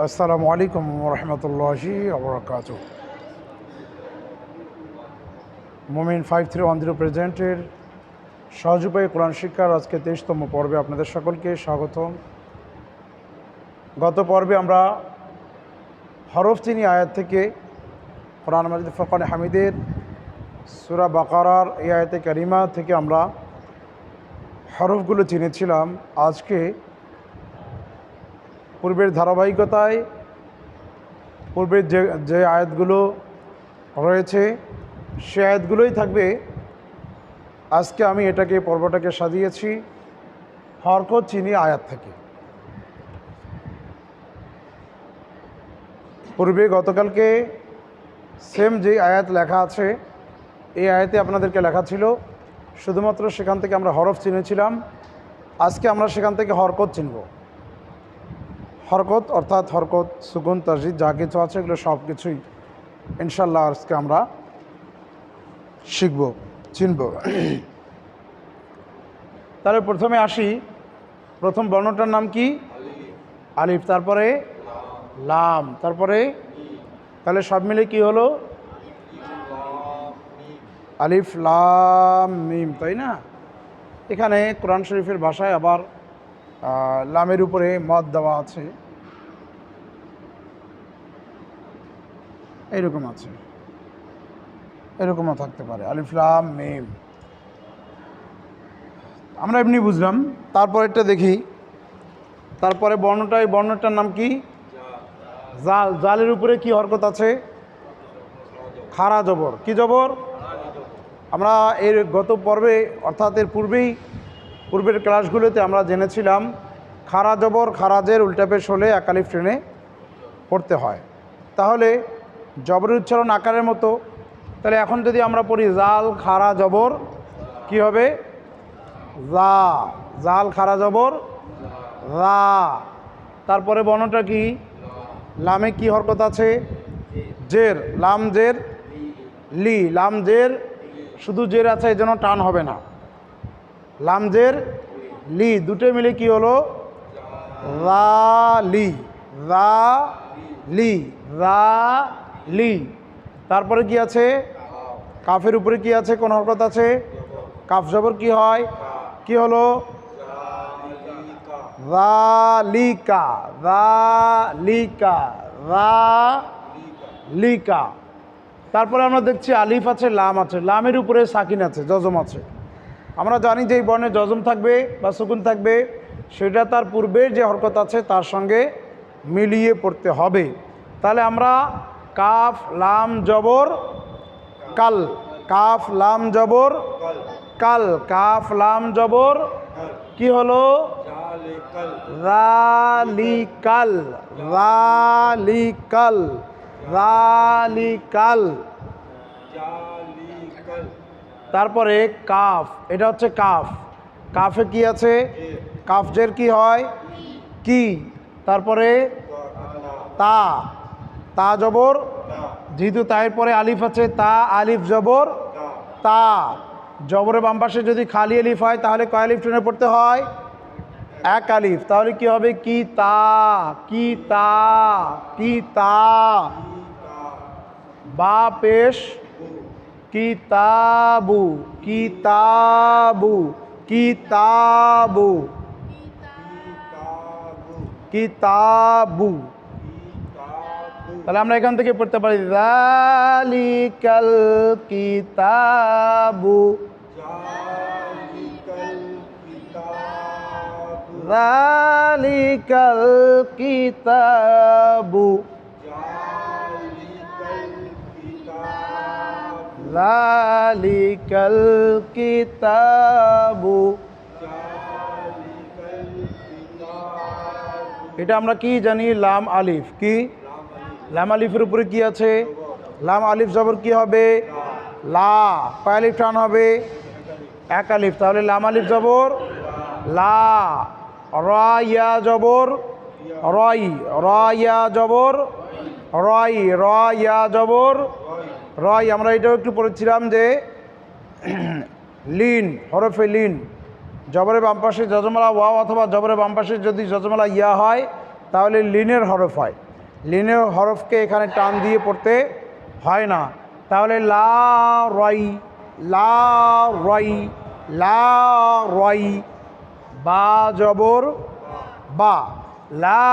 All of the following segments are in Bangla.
আসসালামু আলাইকুম রহমতুল্লাহি আবরকাত Momin five three one zero প্রেজেন্টের সহজ উপায়ে কোরআন শিক্ষার আজকে তেইশতম পর্বে আপনাদের সকলকে স্বাগতম। গত পর্বে আমরা হরফ চিনি আয়াত থেকে কোরআন মাজিদ ফকান হামিদের সুরা বাকারার এই আয়াতে কারিমা থেকে আমরা হরফগুলো চিনেছিলাম আজকে পূর্বের ধারাবাহিকতায়, পূর্বের যে যে আয়াতগুলো রয়েছে, সে আয়াতগুলোই থাকবে। আজকে আমি এটাকে, পর্বটাকে সাজিয়েছি। হরকত চিনি আয়াত থেকে। পূর্বে গতকালকে সেম যে আয়াত লেখা আছে, এই আয়াতে আপনাদেরকে লেখা ছিল, শুধুমাত্র সেখান থেকে আমরা হরফ চিনেছিলাম। আজকে আমরা সেখান থেকে হরকত চিনব। হরকত অর্থাৎ হরকত, সুগুন, তাজিদ যা কিছু আছে এগুলো সব কিছুই ইনশাল্লাহ আজকে আমরা শিখব, চিনব। তাহলে প্রথমে আসি, প্রথম বর্ণটার নাম কি? আলিফ। তারপরে লাম। তারপরে তাহলে সব মিলে কি হলো? আলিফ, লাম, মিম, তাই না? এখানে কোরআন শরীফের ভাষায় আবার লামের উপরে মদ দেওয়া আছে। এইরকম আছে। এরকমও থাকতে পারে। আলিফলাম মেম। আমরা এমনি বুঝলাম। তারপর একটা দেখি। তারপরে বর্ণটা এই বর্ণটার নাম কি? জাল। জালের উপরে কি হরকত আছে? খারা জবর। কি জবর? আমরা এর গত পর্বে, অর্থাৎ এর পূর্বেই, পূর্বের ক্লাসগুলোতে আমরা জেনেছিলাম খারা জবর খারাজের উল্টাপেশ হলে একালিফ ট্রেনে পড়তে হয়। তাহলে জবরের উচ্চারণ আকারের মতো। তাহলে এখন যদি আমরা পড়ি জাল, খারা, জবর, কি হবে? জা জাল, খারা, জবর, রা। তারপরে বর্ণটা কি? লামে কি হরকত আছে? জের, লাম, জের, লি। লাম, জের, শুধু জের আছে, এই জন্য টান হবে না। লাম, জের, লি, দুটো মিলে কি হলো? রা, লি। রা লি। রা লি। তারপরে কি আছে? কাফের উপরে কি আছে? কোন হরকত আছে? কাফ জবর কি হয়? কি হলো? রালিকা রালিকা রালিকা। তারপরে আমরা দেখছি আলিফ আছে, লাম আছে। লামের উপরে সাকিন আছে, জজম আছে। আমরা জানি যে এই বর্ণে জজম থাকবে বা সুকুন থাকবে, সেটা তার পূর্বের যে হরকত আছে তার সঙ্গে মিলিয়ে পড়তে হবে। তাহলে আমরা কাফ, লাম, জবর, কাল। কাফ, লাম, জবর, কাল। কাফ, লাম, জবর, কি হলো? রালিকাল। রালিকাল। রালিকাল। তারপরে কাফ, এটা হচ্ছে কাফ। কাফে কি আছে? কাফজের কি হয়? কি? তারপরে তা। তা জবর। যেহেতু তায়ের পরে আলিফ আছে, তা, আলিফ, জবর। তা, জবরের বাম পাশে যদি খালি আলিফ হয়, তাহলে কয় আলিফ টেনে পড়তে হয়? এক আলিফ। তাহলে কি হবে? কি, তা কি তা কি, তা। বা, পেশ কিতাবু কিতাবু কিতাবু কিতাবু তাহলে আমরা এখান থেকে পড়তে পারি রালিকাল কিতাবু। রালিকাল কিতাবু। রালিকাল কিতাবু। এটা আমরা কি জানি? লাম আলিফ কি? লাম আলিফের উপরে কি আছে? লাম আলিফ জবর কি হবে? লা। কয় আলিফ টান হবে। এক আলিফ। তাহলে লাম আলিফ জবর? লা। র ইয়া জবর? রই র ইয়া জবর? রই র ইয়া জবর? রয়। আমরা এটাও একটু পড়েছিলাম যে লিন, হরফে লিন। জবরের বাম পাশে যজমালা ওয়াও অথবা জবরের বাম পাশে যদি যজমালা ইয়া হয়, তাহলে লিনের হরফ হয়। লিনের হরফকে এখানে টান দিয়ে পড়তে হয় না। তাহলে লা রই লা রই লা রই বা জবর, বা। লা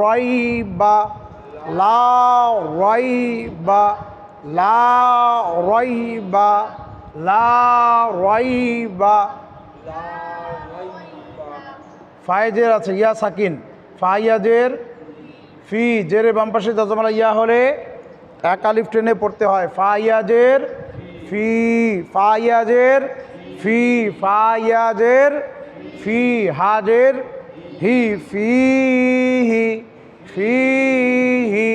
রই বা। লা রই বা। লা রই বা। লা রই বা। ফায়েজের আছে, ইয়া সাকিন। ফাইয়াজের ফি জেরে বাম পাশে যজমালা ইয়া হলে এক আলিফ টেনে পড়তে হয়। ফাইয়াজের ফি ফাইয়াজের ফি ফাইয়াজের ফি হাজের হি, ফি হি ফি হি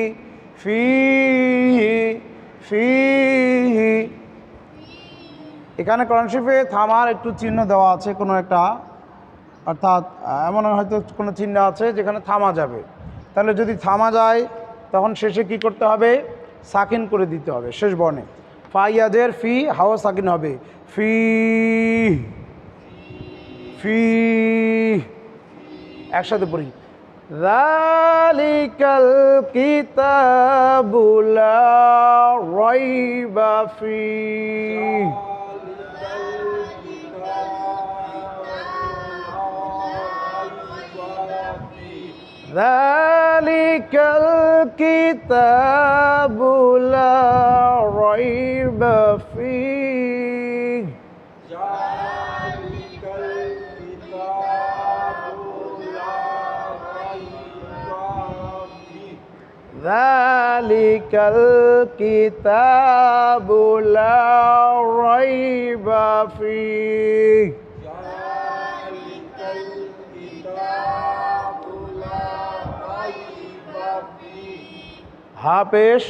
ফি হি ফি, হি। এখানে কোরআন থামার একটু চিহ্ন দেওয়া আছে, কোনো একটা। অর্থাৎ এমন হয়তো কোনো চিহ্ন আছে যেখানে থামা যাবে। তাহলে যদি থামা যায়, তখন শেষে কি করতে হবে? সাকিন করে দিতে হবে, শেষ বর্ণে। ফাইয়াদের ফি হাও সাকিন হবে। ফি ফি, একসাথে পড়ি। রালিকাল কিতাবুলা রয়বা ফি। ذلك الكتاب لا ريب فيه. ذلك الكتاب لا ريب فيه. ذلك الكتاب لا ريب فيه হা পেশ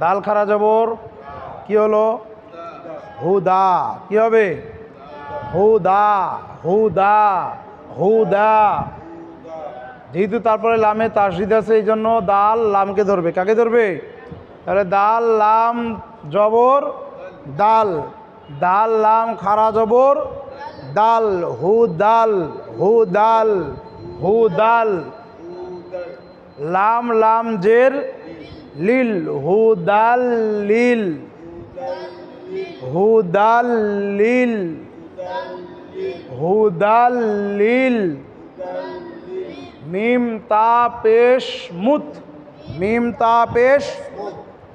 দাল খারা জবর, কি হলো? হুদা, কি হবে? হুদা হুদা হুদা। যেহেতু তারপরে লামে তাসিদ আছে, এই জন্য দাল লামকে ধরবে। কাকে ধরবে? তাহলে দাল লাম জবর, দাল। দাল লাম খারা জবর, দাল। হু দাল হু দাল হু দাল লাম লাম জের লিল হুদাল লিল হু দাল লিল হু দাল লিল মিম তা পেশ মুত। মিম তা পেশ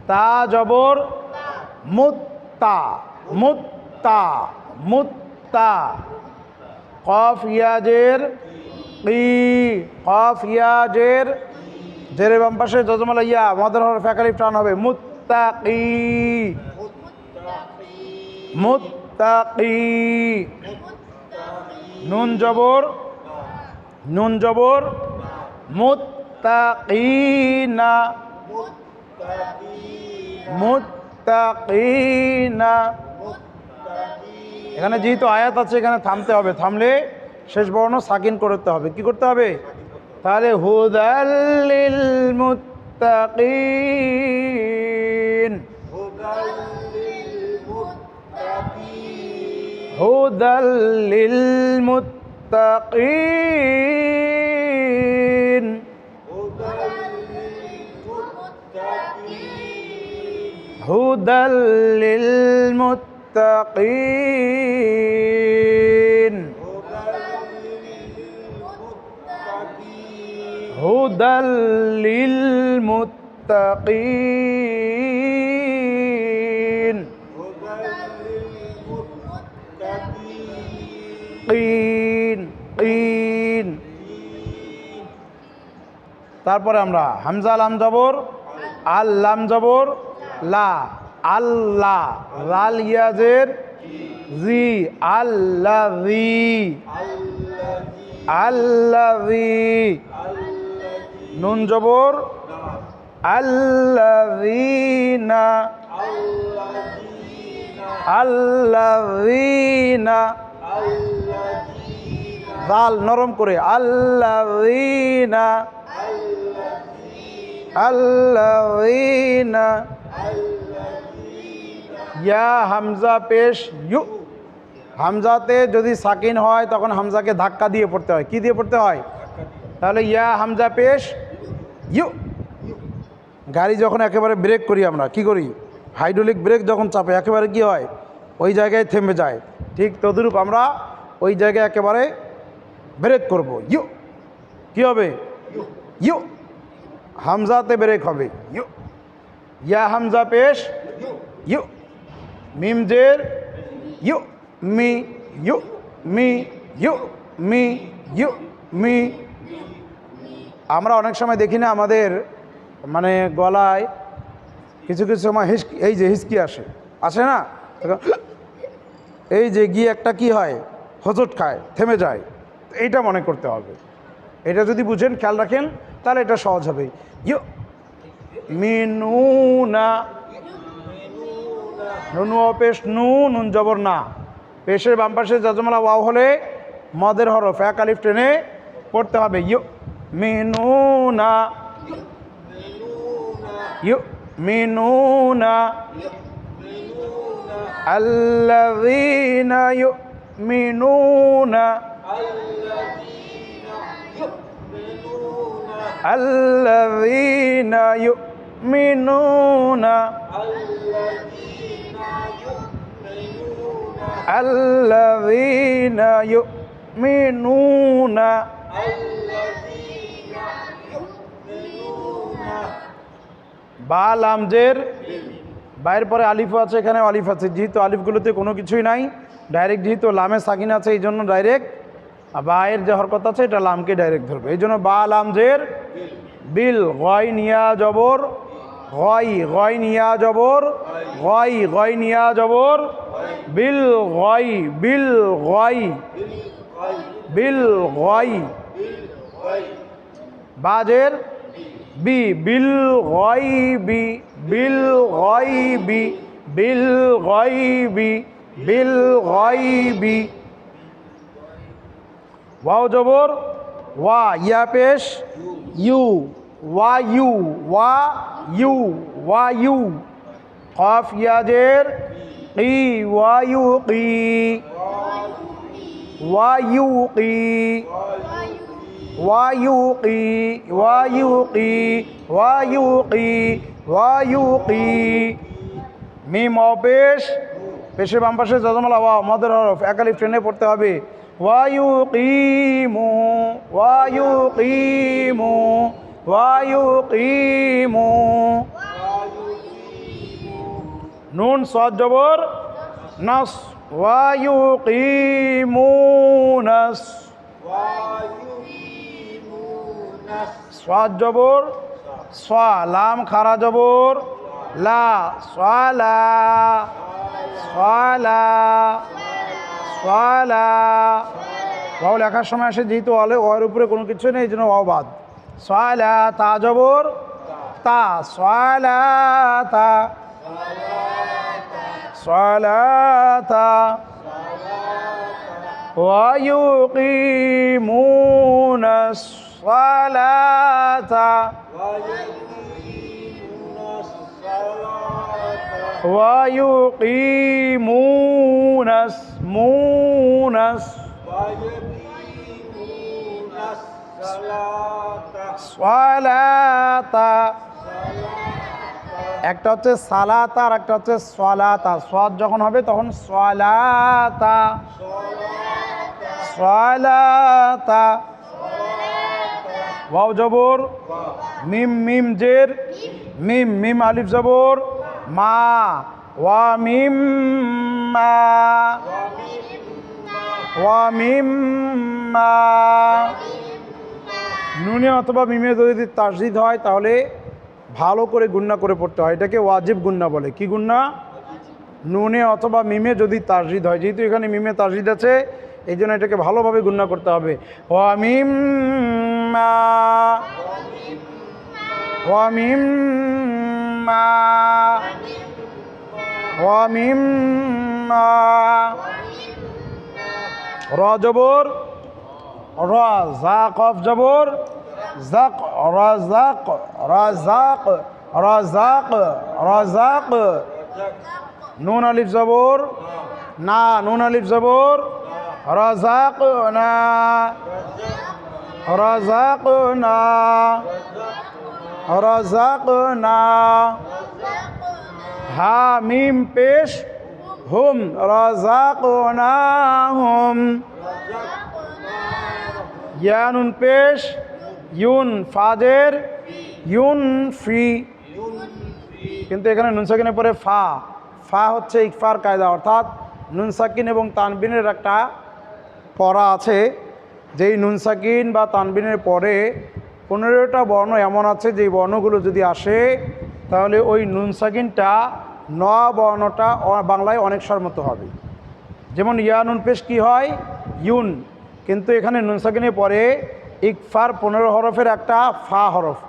তা জবর মুত্তা। মুত্তা। মুত্তা। কফ ইয়াজের কি কফ ইয়াজের জেরে বাম পাশে যজমালা ইয়া মদর হর ফ্যাকালিফ টান হবে। মুত্তাকি। মুত্তাকি। নুন জবর। নুন জবর। মুত্তাকিনা মুত্তাকিনা এখানে যেহেতু আয়াত আছে, এখানে থামতে হবে। থামলে শেষ বর্ণ সাকিন করতে হবে। কি করতে হবে? তাহলে হুদাল্লিল মুত্তাকিন হুদাল্লিল মুত্তাকিন হুদাল্লিল মুত্তাকিন হুদাল্লিল মুত্তাকিন কিন। কিন তারপরে আমরা হামজা লাম জবর, আল লাম জবর, লা আল্লাহ লাল ইয়াজের, জি আল্লাহি আল্লাহি নুন জবর। আল্লাহিনা আল্লাহিনা দাল নরম করে। আল্লাহিনা আল্লাহিনা ইয়া হামজা পেশ ইউ। হামজাতে যদি সাকিন হয়, তখন হামজাকে ধাক্কা দিয়ে পড়তে হয়। কি দিয়ে পড়তে হয়? তাহলে ইয়া হামজা পেশ ইউ। গাড়ি যখন একেবারে ব্রেক করি আমরা, কি করি? হাইড্রোলিক ব্রেক যখন চাপে, একেবারে কি হয়? ওই জায়গায় থেমে যায়। ঠিক তদরূপ আমরা ওই জায়গায় একেবারে ব্রেক করব। ইউ। কি হবে? ইউ। হামজাতে ব্রেক হবে। ইউ। ইয়া হামজা পেশ। ইউ। মিম জের। ইউ। মি। ইউ। মি। ইউ। মি। ইউ। মি। আমরা অনেক সময় দেখি না আমাদের মানে গলায় কিছু কিছু সময় হিসকি এই যে হিসকি আসে। আসে না? এই যে গিয়ে একটা কি হয়? হজট খায়, থেমে যায়। এইটা মনে করতে হবে। এটা যদি বুঝেন, খেয়াল রাখেন, তাহলে এটা সহজ হবে। ইউ মিনুনা। নুনু পেশ, নু, নুন জবর না। পেশের বাম পাশে যজমালা ওয়াও হলে মদের হরফ, এক আলিফ টেনে পড়তে হবে। ইউ يؤمنون. يؤمنون. الذين يؤمنون. الذين يؤمنون. الذين يؤمنون. الذين يؤمنون বা লামজের বাইরের পরে আলিফ আছে এখানে আলিফ আছে। যেহেতু আলিফগুলোতে কোনো কিছুই নাই ডাইরেক্ট যেহেতু লামে সাকিন আছে এই জন্য ডাইরেক্ট বায়ের যে হরকত আছে, এটা লামকে ডাইরেক্ট ধরবে। এই জন্য বা লামজের বিল গয় নিয়া জবর, গয় গয় নিয়া জবর, গয় গয় নিয়া জবর, বিল গয় বিল গয় বিল গয়। বাজের বি, বিল গয়বি বিল গয়বি বিল গয়বি বিল গয়বি। ওয়াও জবর, ওয়া, ইয়া পেশ, ইউ, ওয়া ইউ ওয়া ইউ ওয়া, ইউ। কফ, ইয়াজের কি ওয়া, ইউ কি ওয়া, ইউ কি ওয়াইউকি ওয়াইউকি ওয়াইউকি ওয়াইউকি মিম অপেশ পেশে বাম পাশে যজমালা ওয়া মদের হরফ একালি ট্রেনে পড়তে হবে। ওয়ায়ুকিমু ওয়ায়ুকিমু ওয়ায়ুকিমু নুন সদ জবর নাস ওয়ায়ুকিমু নাস ওয়ায়ু সাদ জবর সোয়া লাম খারা জবর লা সোয়ালা সোয়ালা সোয়ালা ওয়াও লেখার সময় আসে যেহেতু অলে ওয়ের উপরে কোনো কিছু নেই এই জন্য ওয়াও বাদ সোয়ালা তা জবর তা সোয়ালা তা সোয়ালা তা ويقيمون الصلاة ويقيمون اسمون সলাতা একটা হচ্ছে সালাতা আর একটা হচ্ছে সলাতা সদ যখন হবে তখন সলাতা সলাতা ওয়াও জবর। মিম মিম, জের। মিম মিম, আলিফ, জবর। মা, ওয়া, মিম, মা। ওয়া, মিম, মা। নুনে অথবা মিমে যদি তাসজিদ হয়, তাহলে ভালো করে গুন্না করে পড়তে হয়। এটাকে ওয়াজিব গুন্না বলে। কি গুন্না? নুনে অথবা মিমে যদি তাসজিদ হয়। যেহেতু এখানে মিমে তাসজিদ আছে এই জন্য এটাকে ভালোভাবে গুন্না করতে হবে। ওয়া, মিম ওয়া মিম মা র জবর র জা কফ জবর জাক রাজাক রাজাক রাজাক রাজাক নুন আলিফ জবর না নুন আলিফ জবর রাজাক না রাজাকনা রাজাকনা হা মিম পেশ হুম রাজাকনা হুম ইয়ানুন পেশ ইউন ফাজের ইউন ফি কিন্তু এখানে নুন সাকিনের পরে ফা। ফা হচ্ছে ইকফার কায়দা, অর্থাৎ নুন সাকিন এবং তানবিনের একটা পড়া আছে। যেই নুনসাকিন বা তানবিনের পরে পনেরোটা বর্ণ এমন আছে, যেই বর্ণগুলো যদি আসে, তাহলে ওই নুনসাকিনটা ন বর্ণটা বাংলায় অনেক মতো হবে। যেমন ইয়া নুন পেশ কী হয়? ইউন। কিন্তু এখানে নুনসাকিনের পরে ইকফার পনেরো হরফের একটা ফা হরফ।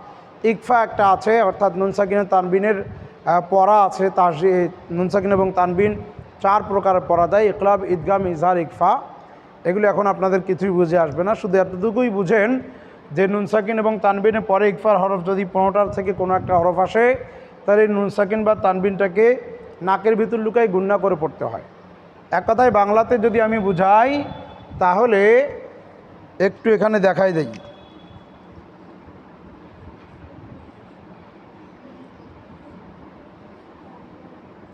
ইকফা একটা আছে, অর্থাৎ নুন সাকিনের তানবিনের পড়া আছে, তার নুনসাকিন এবং তানবিন চার প্রকারের পড়া যায়। ইকলাব ঈদগাম ইজহার ইকফা। এগুলো এখন আপনাদের কিছুই বুঝে আসবে না। শুধু এতটুকুই বুঝেন যে নুনসাকিন এবং তানবিনের পরে ইকফার হরফ যদি পনেরোটার থেকে কোনো একটা হরফ আসে, তাহলে এই নুন বা তানবিনটাকে নাকের ভিতর লুকায় গুন্না করে পড়তে হয়। এক কথায় বাংলাতে যদি আমি বুঝাই, তাহলে একটু এখানে দেখাই দেই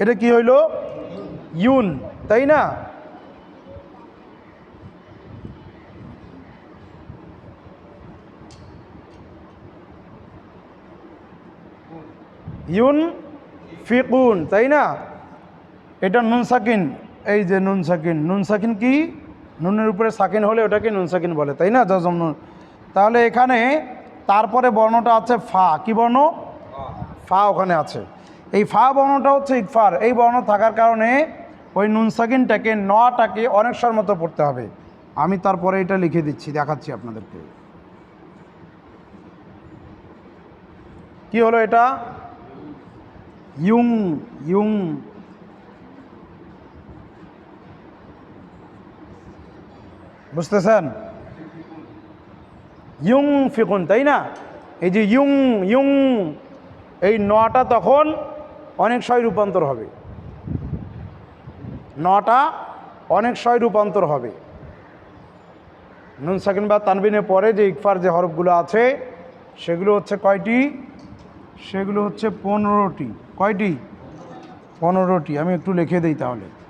এটা কি হইল? ইউন, তাই না? ইউন ফিকুন তাই না? এটা নুন সাকিন। এই যে নুন সাকিন। নুন সাকিন কি? নুনের উপরে সাকিন হলে ওটাকে নুন সাকিন বলে, তাই না? জজম নুন। তাহলে এখানে তারপরে বর্ণটা আছে ফা। কি বর্ণ? ফা ওখানে আছে। এই ফা বর্ণটা হচ্ছে ইকফার। এই বর্ণ থাকার কারণে ওই নুন সাকিনটাকে নটাকে অনেক স্বর মতো পড়তে হবে। আমি তারপরে এটা লিখে দিচ্ছি, দেখাচ্ছি আপনাদেরকে। কি হলো এটা? ইউং ইউং বুঝতেছেন ইউং ফিকুন তাই না এই যে ইউং ইউং এই নটা তখন অনেক শয় রূপান্তর হবে। নটা অনেক শয় রূপান্তর হবে। নুন সাকিন বা তানবিনের পরে যে ইকফার যে হরফগুলো আছে, সেগুলো হচ্ছে কয়টি? সেগুলো হচ্ছে পনেরোটি। কয়টি? পনেরোটি। আমি একটু লিখে দিই তাহলে।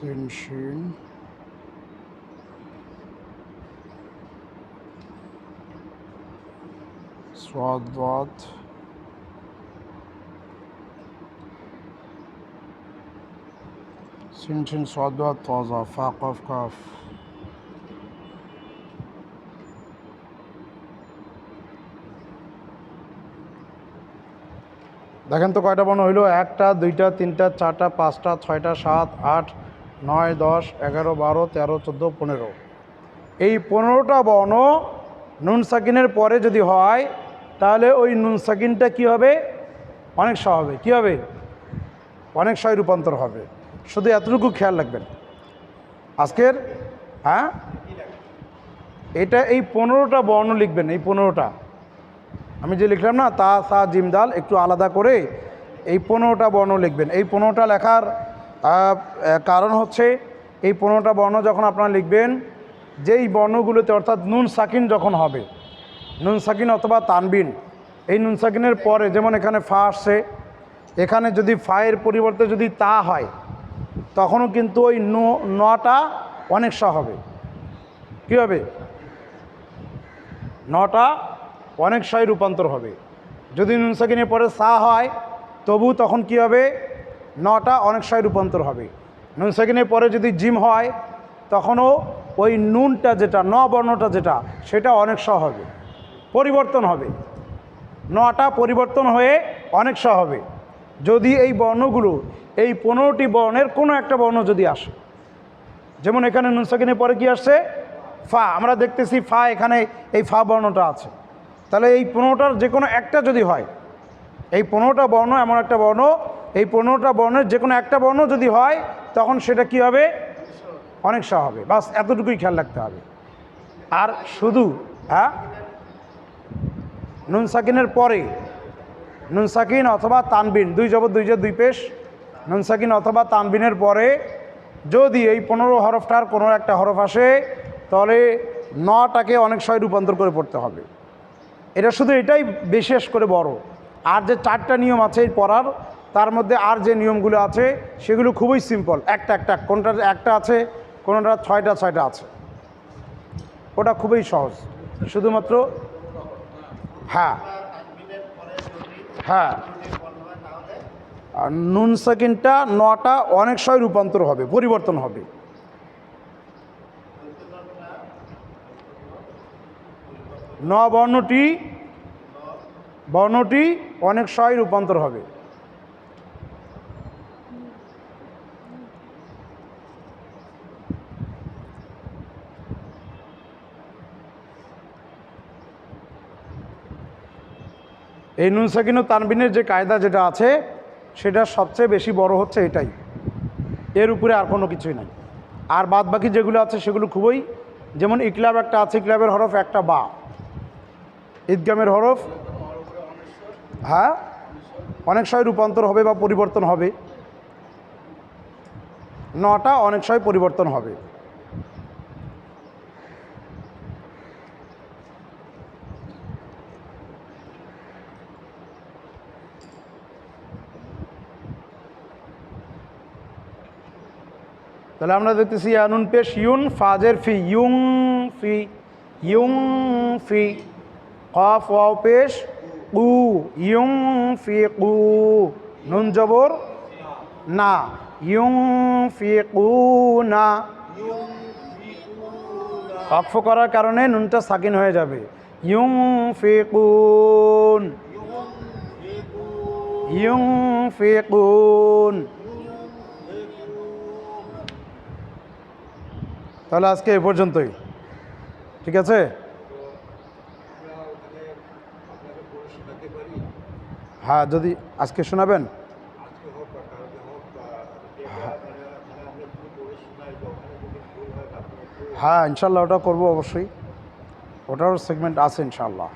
Sin Shin. Swad Dad. Sin Shin Swad Dad Taza Fa Qaf Kaf. দেখেন তো কয়টা বর্ণ হইল একটা দুইটা তিনটা চারটা পাঁচটা ছয়টা সাত আট নয় দশ এগারো বারো তেরো চোদ্দ পনেরো। এই পনেরোটা বর্ণ নুন সাকিনের পরে যদি হয়, তাহলে ওই নুন সাকিনটা কী হবে? অনেক স হবে। কী হবে? অনেক সয় রূপান্তর হবে। শুধু এতটুকু খেয়াল রাখবেন। আজকের হ্যাঁ? এটা এই পনেরোটা বর্ণ লিখবেন, এই পনেরোটা। আমি যে লিখলাম না, তা, সা জিমদাল একটু আলাদা করে এই পনেরোটা বর্ণ লিখবেন। এই পনেরোটা লেখার কারণ হচ্ছে এই পনেরোটা বর্ণ যখন আপনারা লিখবেন, যেই বর্ণগুলোতে অর্থাৎ নুন সাকিন যখন হবে, নুন সাকিন অথবা তানবিন, এই নুন সাকিনের পরে যেমন এখানে ফা আসছে, এখানে যদি ফায়ের পরিবর্তে যদি তা হয়, তখনও কিন্তু ওই নটা অনেক স হবে। কী হবে? নটা অনেক শয় রূপান্তর হবে। যদি নুন সাকিনের পরে সা হয়, তবু তখন কি হবে? নটা অনেক সময় রূপান্তর হবে। নুন সাকিনের পরে যদি জিম হয়, তখনও ওই নুনটা যেটা ন বর্ণটা যেটা, সেটা অনেক স হবে। পরিবর্তন হবে। নটা পরিবর্তন হয়ে অনেক স হবে। যদি এই বর্ণগুলো, এই পনেরোটি বর্ণের কোনো একটা বর্ণ যদি আসে, যেমন এখানে নুন সাকিনের পরে কি আসছে? ফা, আমরা দেখতেছি ফা এখানে এই ফা বর্ণটা আছে। তাহলে এই পনেরোটার যে কোনো একটা যদি হয়, এই পনেরোটা বর্ণ এমন একটা বর্ণ এই পনেরোটা বর্ণের যে কোনো একটা বর্ণ যদি হয়, তখন সেটা কি হবে? অনেক সহ হবে। বাস এতটুকুই খেয়াল রাখতে হবে। আর শুধু হ্যাঁ? নুন সাকিনের পরে, নুন সাকিন অথবা তানবিন, দুই জবর, দুই যে দুই পেশ, নুন সাকিন অথবা তানবিনের পরে যদি এই পনেরো হরফটার কোনো একটা হরফ আসে, তাহলে নটাকে অনেক সময় রূপান্তর করে পড়তে হবে। এটা শুধু এটাই বিশেষ করে বড়। আর যে চারটা নিয়ম আছে এই পড়ার তার মধ্যে আর যে নিয়মগুলো আছে, সেগুলো খুবই সিম্পল একটা একটা, কোনটার একটা আছে, কোনোটা ছয়টা ছয়টা আছে। ওটা খুবই সহজ। শুধুমাত্র হ্যাঁ। হ্যাঁ। নুন সেকেন্ডটা নটা অনেক সময় রূপান্তর হবে, পরিবর্তন হবে। ন বর্ণটি বর্ণটি অনেক সময় রূপান্তর হবে। এই নুন সাকিন তানবিনের যে কায়দা যেটা আছে, সেটা সবচেয়ে বেশি বড় হচ্ছে এটাই। এর উপরে আর কোনো কিছুই নাই। আর বাদ বাকি যেগুলো আছে, সেগুলো খুবই, যেমন ইকলাব একটা আছে, ইকলাবের হরফ একটা বা। ঈদগামের হরফ হ্যাঁ? অনেক সময় রূপান্তর হবে বা পরিবর্তন হবে। নটা অনেক সময় পরিবর্তন হবে। তাহলে আমরা দেখতেছি আনুন পেশ ইউন, ফাজের ফি, ইউং ফি ইউং ফি, কফ, ওয়াও পেশ, উ, ইউং ফি কু নুন জবর, না, ইউং ফি কু না। অক্ষ করার কারণে নুনটা সাকিন হয়ে যাবে। ইউং ফি কুন ইউং ফি কুন তাহলে আজকে এ পর্যন্তই। ঠিক আছে? হ্যাঁ যদি আজকে শোনাবেন? হ্যাঁ ইনশাল্লাহ ওটা করব অবশ্যই। ওটারও সেগমেন্ট আছে ইনশাল্লাহ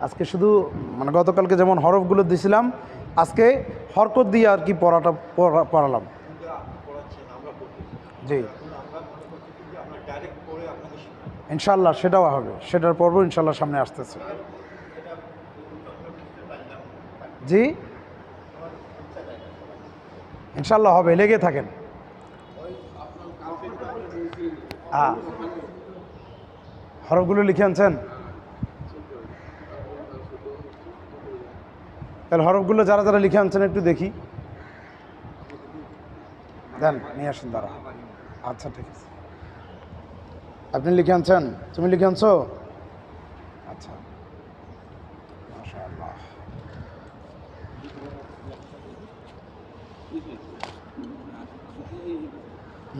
আজকে শুধু মানে গতকালকে যেমন হরফগুলো দিছিলাম, আজকে হরকত দিয়ে আর কি পড়াটা, পড়া- পড়ালাম। জি। ইনশাল্লাহ সেটাও হবে। সেটার পর্ব ইনশাল্লাহ সামনে আসতেছে। জি? ইনশাল্লাহ হবে, লেগে থাকেন। হরফগুলো লিখে আনছেন? তাহলে হরফগুলো যারা যারা লিখে আনছেন একটু দেখি। দেন, নিয়ে আসেন দাঁড়া আচ্ছা ঠিক আছে। আপনি লিখে আনছেন তুমি লিখে আনছো আচ্ছা মাশাআল্লাহ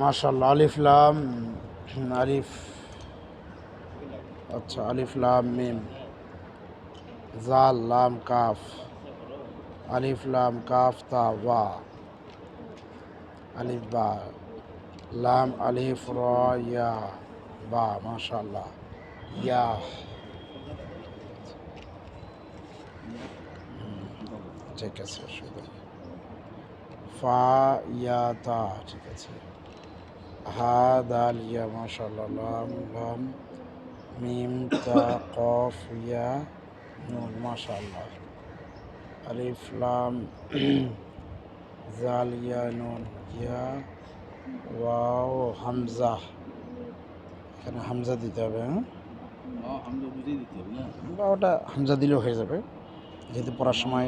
মাশাআল্লাহ আলিফ লাম আলিফ আচ্ছা আলিফ লাম মিম জাল লাম কাফ আলিফ লাম কাফ তা ওয়া আলিফ বা লাম আলিফ র ইয়া বা মাশাল্লাহ ইয়া হুম, ঠিক আছে শুধু ফা ইয়া তা ঠিক আছে হা দাল ইয়া মাশাল্লাহ লাম লাম মিম তা কফ ইয়া নুন মাশাল্লাহ আলিফ লাম জাল ইয়া নুন ইয়া ওয়াও হামজা এখানে হামজা দিতে হবে হ্যাঁ? বা ওটা হামজা দিলেও হয়ে যাবে। যেহেতু পড়ার সময়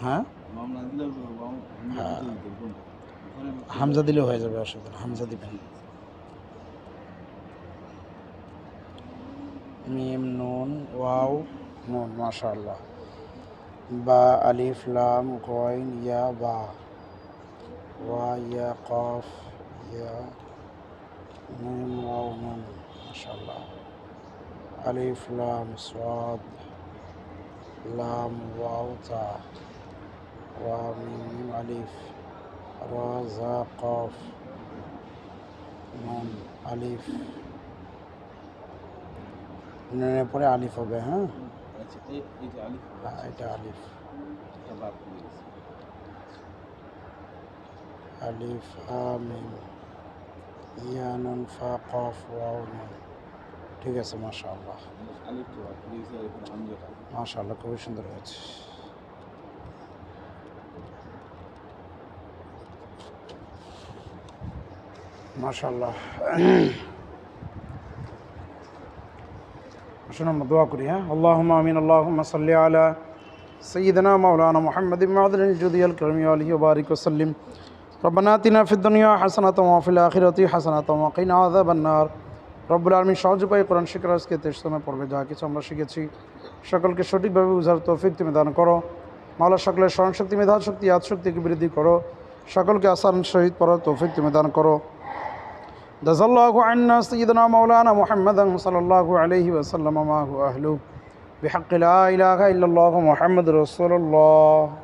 হ্যাঁ? হ্যাঁ। হামজা দিলেও হয়ে যাবে অসুবিধা হামজা দিবেন। মিম নুন ওয়াও নুন মাশাআল্লাহ। বা আলিফ লাম কয়েন ইয়া বা। ওয়া ইয়া কফ ইয়া। মিম ওয়াও নুন মাশাআল্লাহ আলিফ লাম সাদ লাম ওয়াও তা ওয়া মিম আলিফ রা জা কফ নুন আলিফ নুনের পরে আলিফ হবে হ্যাঁ আচ্ছা এই এই যে আলিফ হ্যাঁ, এটা আলিফ এটা বাদ হয়ে গেছে আলিফ আমিন ইয়া নুন ফা কফ ওয়াও নুন ঠিক আছে মাশাআল্লাহ মাশাআল্লাহ খুবই সুন্দর হয়েছে মাশাআল্লাহ আসুন আমরা দোয়া করি হ্যাঁ আল্লাহ আমিন আল্লাহ সাল্লি আলা সঈদনা মাওলানা মোহাম্মদ মাদুল জুদিয়াল কর্মী আলহি বারিক সাল্লিম وسلم ربنا آتنا في الدنيا حسنة وفي الآخرة حسنة وقنا عذاب النار রব্বুল আলমী সহজ উপায় কোরআন শিকার আজকে তেইশতমে পর্বে যা কিছু আমরা শিখেছি সকলকে সঠিকভাবে বুঝার তৌফিক তুমি দান করো মাওলা সকলের স্মরণশক্তি মেধা শক্তি আজ শক্তিকে বৃদ্ধি করো সকলকে আসান শহীদ পড়ার তৌফিক তুমি দান করো جزا الله عنا سيدنا مولانا محمدا صلى الله عليه وسلم ما هو أهله بحق لا إله إلا الله محمد رسول الله